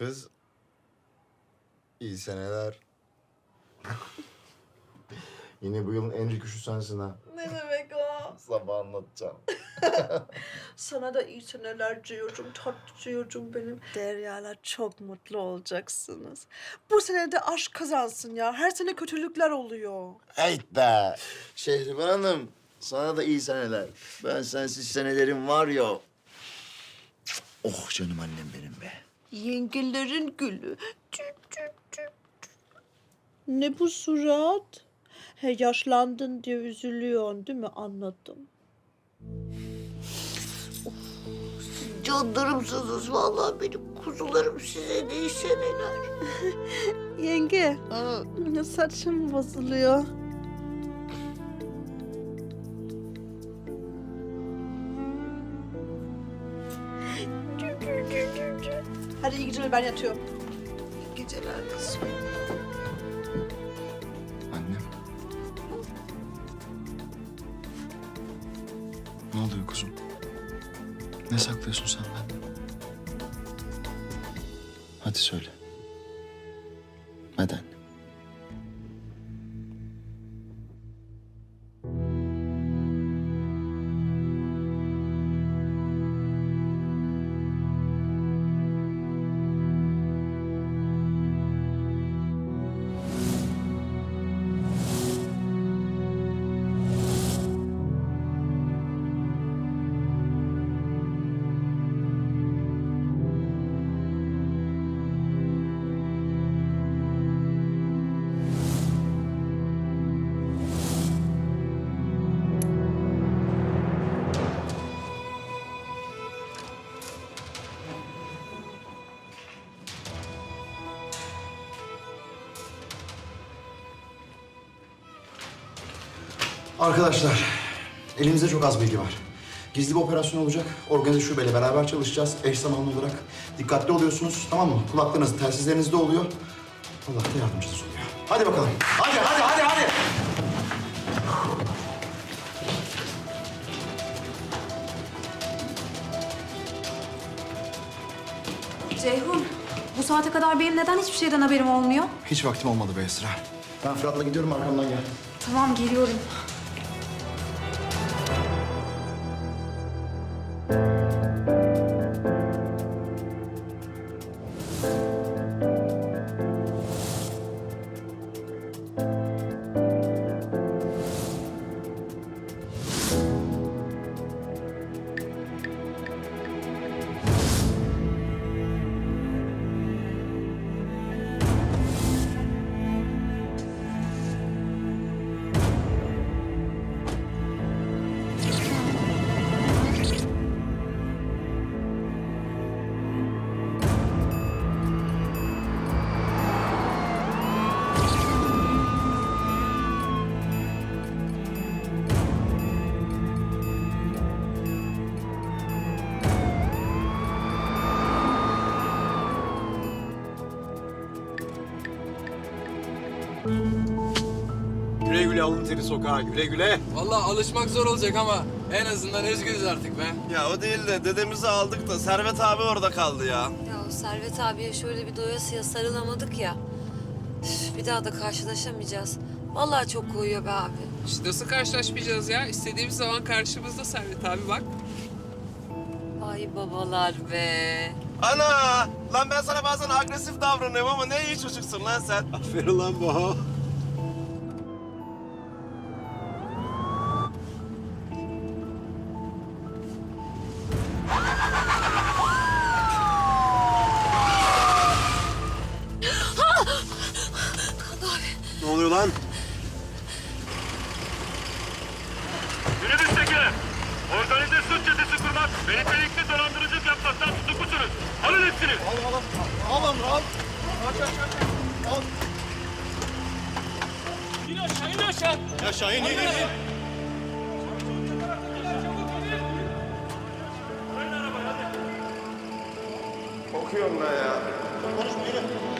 Kız iyi seneler. Yine bu yılın en rüküşü sensin ha. Ne demek o? Sabah anlatacağım. Sana da iyi seneler diyorum, tatlı diyorum benim. Derya'yla çok mutlu olacaksınız. Bu sene de aşk kazansın ya. Her sene kötülükler oluyor. Hey be. Şehriban Hanım sana da iyi seneler. Ben sensiz senelerim var ya. Oh canım annem benim be. Yengelerin gülü. Tüt tüt tüt. Ne bu surat? He yaşlandın diye üzülüyorsun değil mi? Anladım. Canlarımsınız vallahi benim kuzularım size de iyi seneler. Yenge, saçım bozuluyor. Hadi iyi geceler ben yatıyorum. Geceler kızım. Annem. Ne oluyor kuzum? Ne saklıyorsun sen benden? Hadi söyle. Neden? Arkadaşlar, elimizde çok az bilgi var. Gizli bir operasyon olacak. Organize şubeyle beraber çalışacağız. Eş zamanlı olarak dikkatli oluyorsunuz. Tamam mı? Kulaklarınız, telsizlerinizde oluyor. Allah da yardımcınız oluyor. Hadi bakalım. Hadi, hadi, hadi, hadi. Ceyhun, bu saate kadar benim neden hiçbir şeyden haberim olmuyor? Hiç vaktim olmadı be Esra. Ben Fırat'la gidiyorum arkamdan gel. Tamam, geliyorum. Güle güle alın teri sokağa güle güle. Vallahi alışmak zor olacak ama en azından özgürüz artık be. Ya o değil de dedemizi aldık da Servet abi orada kaldı ya. Ya Servet abiye şöyle bir doyasıya sarılamadık ya. Üf, bir daha da karşılaşamayacağız. Vallahi çok koyuyor be abi. İşte nasıl karşılaşmayacağız ya? İstediğimiz zaman karşımızda Servet abi bak. Ay babalar be. Ana! Lan ben sana bazen agresif davranıyorum ama ne iyi çocuksun lan sen. Aferin lan bu. Ne oluyor lan? Alın hepsini. Ya Şahin iyi değil. Okuyorum ben ya. Konuşma yürü.